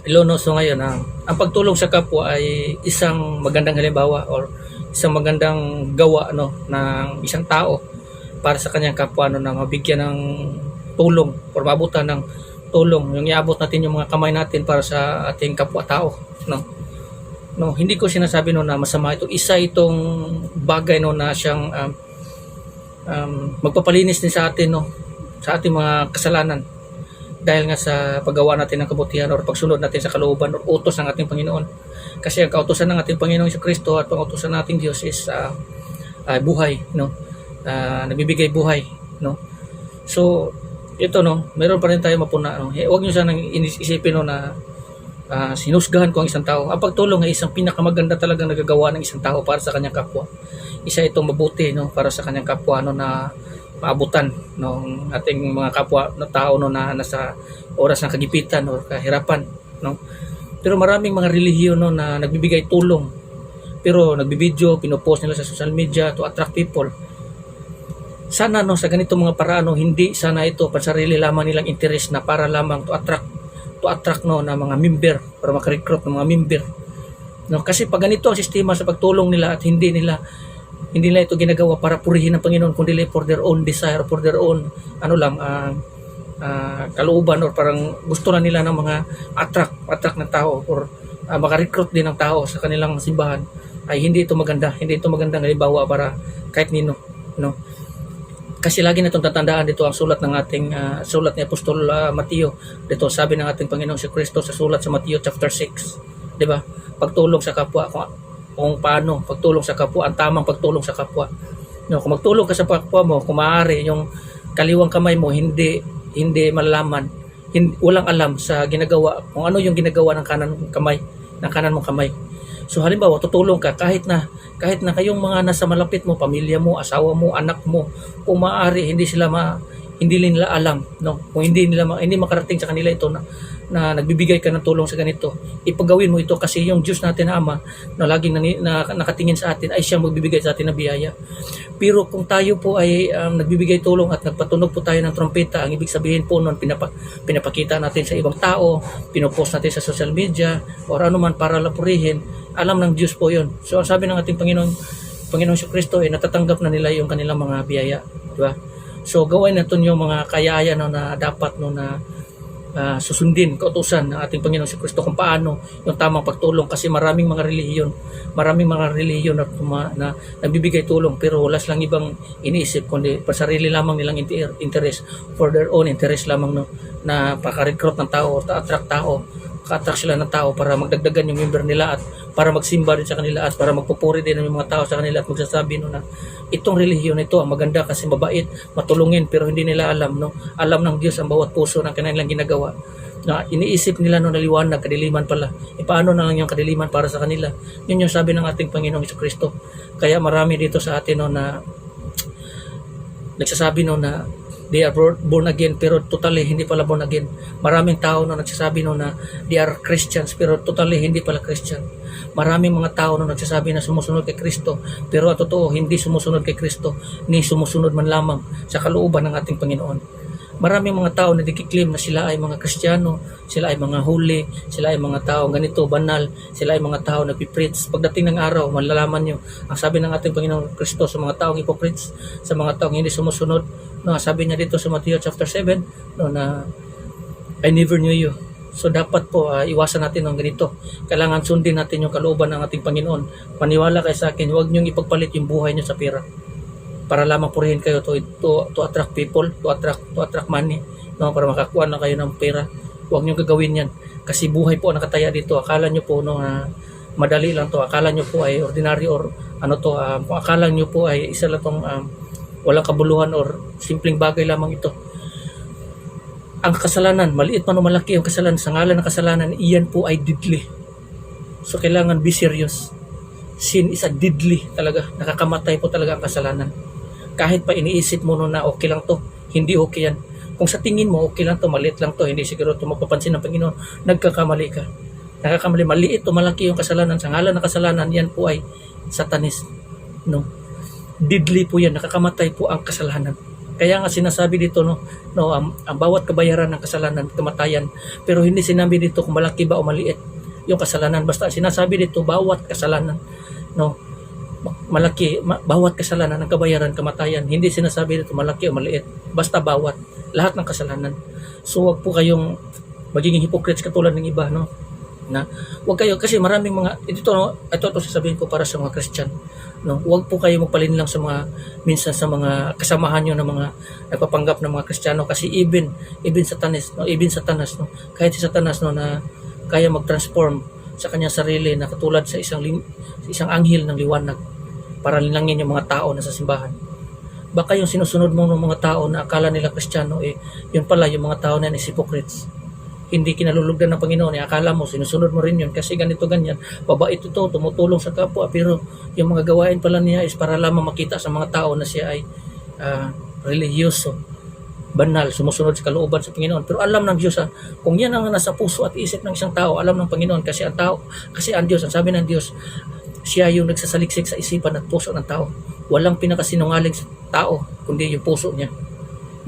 Ilono, so ngayon, ah, ang pagtulong sa kapwa ay isang magandang halimbawa or isang magandang gawa no, ng isang tao para sa kanyang kapwa no, na mabigyan ng tulong or mabutan ng tulong. Yung iabot natin yung mga kamay natin para sa ating kapwa-tao. No? No, hindi ko sinasabi no na masama ito. Isa itong bagay no na siyang um, um, magpapalinis din sa atin no sa ating mga kasalanan dahil nga sa paggawa natin ng kabutihan or pagsunod natin sa kalooban or utos ng ating Panginoon. Kasi ang kautosan ng ating Panginoon sa Kristo at ang utosan ng ating Diyos is ah, ah, buhay, no? Ah, nagbibigay buhay, no? So, ito no, meron pa rin tayo mapuna. No? Eh, huwag niyo sanang isipin no, na ah, sinusgahan ko ang isang tao. Ang pagtulong ay isang pinakamaganda talagang nagagawa ng isang tao para sa kanyang kapwa. Isa itong mabuti no, para sa kanyang kapwa no, na maabutan ng ating mga kapwa na tao no, na nasa oras ng kagipitan o kahirapan. No? Pero maraming mga relihiyon no, na nagbibigay tulong. Pero nagbibideo, pinopost nila sa social media to attract people sana no sa ganitong mga paraan no, hindi sana ito pansarili lamang nilang interest na para lamang to attract to attract no na mga member para makarecruit ng mga member no kasi pag ganito ang sistema sa pagtulong nila at hindi nila hindi nila ito ginagawa para purihin ng Panginoon kundi for their own desire for their own ano lang ah ah, kalooban or parang gusto na nila ng mga attract attract ng tao or ah, makarecruit din ng tao sa kanilang simbahan ay hindi ito maganda. Hindi ito magandang halimbawa para kahit nino no? Kasi lagi natong tatandaan dito ang sulat ng ating ah, sulat ni Apostol ah, Mateo. Dito sabi ng ating Panginoong si Kristo sa sulat sa Mateo chapter 6 di ba? Pagtulong sa kapwa kung, kung paano pagtulong sa kapwa ang tamang pagtulong sa kapwa. No, kung magtulong ka sa kapwa mo kung maaari yung kaliwang kamay mo hindi hindi malalaman hindi, walang alam sa ginagawa kung ano yung ginagawa ng kanan kamay ng kanan mong kamay. So halimbawa, tutulong ka kahit na kahit na kayong mga nasa malapit mo, pamilya mo, asawa mo, anak mo, kung maaari hindi sila ma hindi nila alam, no? Kung hindi nila hindi makarating sa kanila ito na, na nagbibigay ka ng tulong sa ganito, ipagawin mo ito kasi yung Diyos natin na Ama na laging nani, na, nakatingin sa atin ay siya magbibigay sa atin ng biyaya. Pero kung tayo po ay um, nagbibigay tulong at nagpatunog po tayo ng trompeta, ang ibig sabihin po noon pinapa, pinapakita natin sa ibang tao, pinopost natin sa social media or ano man para lapurihin, alam ng Diyos po yun. So sabi ng ating Panginoon, Panginoon si Kristo ay natatanggap na nila yung kanilang mga biyaya, di ba? So gawin natin yung mga kayaya no, na dapat no na ah, susundin kautusan ng ating Panginoon si Kristo kung paano yung tamang pagtulong. Kasi maraming mga relihiyon, maraming mga relihiyon na, tuma- na nagbibigay tulong pero wala silang ibang iniisip kundi pa sarili lamang nilang inter- interest for their own interest lamang no, na paka-recruit ng tao or attract tao ka-attract sila ng tao para magdagdagan yung member nila at para magsimba din sa kanila at para magpupuri din ng mga tao sa kanila at magsasabi no na itong relihiyon ito ang maganda kasi mabait, matulungin pero hindi nila alam no. Alam ng Diyos ang bawat puso ng kanilang ginagawa. Na iniisip nila no naliwanag, kadiliman pala. E paano na lang yung kadiliman para sa kanila? Yun yung sabi ng ating Panginoong Kristo. Kaya marami dito sa atin no na nagsasabi no na they are born- again pero totally hindi pala born again. Maraming tao no nagsasabi no na they are Christians pero totally hindi pala Christian. Maraming mga tao no nagsasabi na sumusunod kay Kristo pero ang totoo hindi sumusunod kay Kristo ni sumusunod man lamang sa kalooban ng ating Panginoon. Maraming mga tao na nagkiklaim na sila ay mga Kristiyano, sila ay mga huli, sila ay mga tao ganito, banal, sila ay mga tao nagpipreach. Pagdating ng araw, malalaman nyo, ang sabi ng ating Panginoong Kristo sa mga taong hypocrites, sa mga taong hindi sumusunod, no, sabi niya dito sa Matthew chapter 7, no, na I never knew you. So dapat po ah, iwasan natin ng ganito. Kailangan sundin natin yung kalooban ng ating Panginoon. Maniwala kayo sa akin, huwag niyong ipagpalit yung buhay niyo sa pera para lamang purihin kayo to, to, to attract people, to attract, to attract money, no, para makakuha na kayo ng pera. Huwag niyo gagawin yan. Kasi buhay po ang nakataya dito. Akala niyo po no, ah, madali lang to. Akala niyo po ay ordinary or ano to, kung akala niyo po ay isa lang tong um, walang kabuluhan or simpleng bagay lamang ito. Ang kasalanan, maliit man o malaki ang kasalanan, sa ngalan ng kasalanan, iyan po ay deadly. So kailangan be serious. Sin is a deadly talaga. Nakakamatay po talaga ang kasalanan kahit pa iniisip mo na okay lang to, hindi okay yan. Kung sa tingin mo okay lang to, maliit lang to, hindi siguro to mapapansin ng Panginoon, nagkakamali ka. Nakakamali, maliit o malaki yung kasalanan. Sa ngalan ng kasalanan, yan po ay satanis. No? Deadly po yan, nakakamatay po ang kasalanan. Kaya nga sinasabi dito no, no ang, ang bawat kabayaran ng kasalanan kamatayan. Pero hindi sinabi dito kung malaki ba o maliit yung kasalanan. Basta sinasabi dito bawat kasalanan no malaki ma- bawat kasalanan ng kabayaran kamatayan. Hindi sinasabi dito malaki o maliit. Basta bawat lahat ng kasalanan. So wag po kayong magiging hypocrites katulad ng iba no na wag kayo kasi maraming mga ito no, ito to sasabihin ko para sa mga Christian no? Wag po kayo magpalin lang sa mga minsan sa mga kasamahan nyo ng mga nagpapanggap ng mga Kristiyano kasi even even satanas no? Even satanas no? Kahit si satanas no na kaya mag-transform sa kanyang sarili na katulad sa isang sa isang anghel ng liwanag para linangin yung mga tao na sa simbahan. Baka yung sinusunod mo ng mga tao na akala nila Kristiyano eh yun pala yung mga tao na yan is hypocrites hindi kinalulugdan ng Panginoon. Eh, akala mo, sinusunod mo rin yun kasi ganito, ganyan. Babait ito, tumutulong sa kapwa. Pero yung mga gawain pala niya is para lamang makita sa mga tao na siya ay ah, religyoso, banal, sumusunod sa kalooban sa Panginoon. Pero alam ng Diyos, ah, kung yan ang nasa puso at isip ng isang tao, alam ng Panginoon kasi ang tao, kasi ang Diyos, ang sabi ng Diyos, siya yung nagsasaliksik sa isipan at puso ng tao. Walang pinakasinungaling sa tao, kundi yung puso niya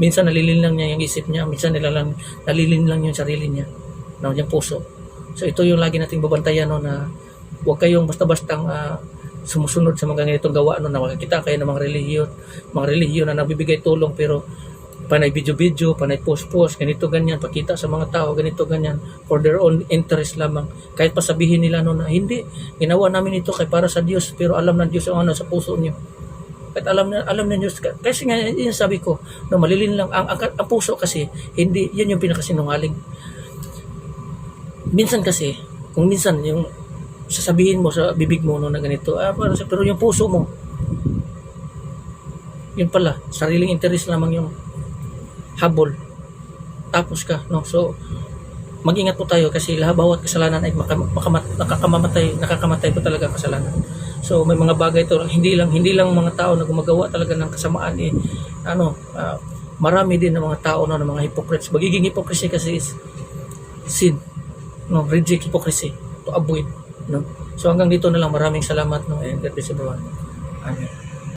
minsan nalilin lang niya yung isip niya, minsan nilalang, nalilin lang yung sarili niya, no, yung puso. So ito yung lagi nating babantayan no, na huwag kayong basta-bastang ah, sumusunod sa mga ganitong gawa no, na makikita kayo ng mga relihiyon, mga relihiyon na nagbibigay tulong pero panay video-video, panay post-post, ganito ganyan, pakita sa mga tao, ganito ganyan, for their own interest lamang. Kahit pa sabihin nila no, na hindi, ginawa namin ito kay para sa Diyos, pero alam ng Diyos ang ano sa puso niyo. At alam na alam na ka- kasi nga yun sabi ko no malilin lang. Ang, ang, ang puso kasi hindi yun yung pinakasinungaling. Minsan kasi kung minsan yung sasabihin mo sa bibig mo no na ganito ah para sa pero yung puso mo yun pala sariling interest lamang yung habol. Tapos ka no so mag-ingat po tayo kasi lahat bawat kasalanan ay maka, makamat, nakakamamatay nakakamatay po talaga kasalanan So may mga bagay to hindi lang hindi lang mga tao na gumagawa talaga ng kasamaan eh ano ah, marami din ng mga tao no ng mga hypocrites. Magiging hypocrisy kasi is sin. No, reject hypocrisy to avoid no. So hanggang dito na lang maraming salamat no and God bless everyone. Amen.